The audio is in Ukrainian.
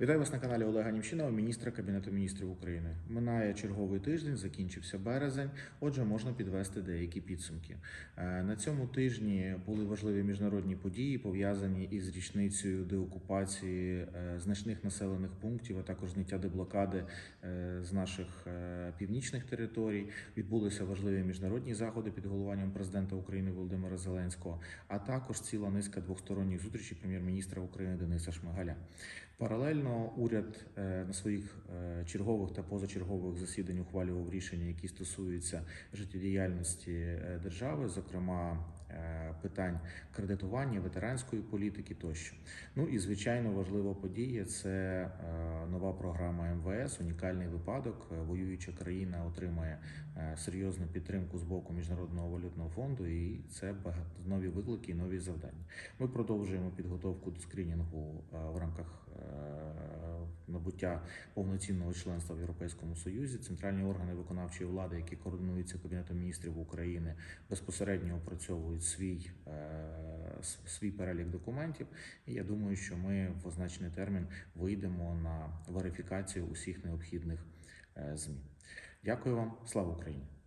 Вітаю вас на каналі Олега Німчинова, міністра Кабінету міністрів України. Минає черговий тиждень, закінчився березень. Отже, можна підвести деякі підсумки. Е, На цьому тижні були важливі міжнародні події, пов'язані із річницею деокупації е, значних населених пунктів, а також зняття деблокади е, з наших північних територій. Відбулися важливі міжнародні заходи під головуванням президента України Володимира Зеленського, а також ціла низка двосторонніх зустрічей прем'єр-міністра України Дениса Шмигаля. Паралельно уряд е, на своїх е, чергових та позачергових засіданнях ухвалював рішення, які стосуються життєдіяльності е, держави, зокрема питань кредитування, ветеранської політики тощо. Ну і звичайно важлива подія це нова програма МВС. Унікальний випадок. Воююча країна отримає серйозну підтримку з боку міжнародного валютного фонду, і це нові виклики і нові завдання. Ми продовжуємо підготовку до скринінгу в рамках набуття повноцінного членства в Європейському Союзі. Центральні органи виконавчої влади, які координуються Кабінетом міністрів України, безпосередньо опрацьовують свій, е, свій перелік документів. І я думаю, що ми в означений термін вийдемо на верифікацію усіх необхідних е, змін. Дякую вам, слава Україні!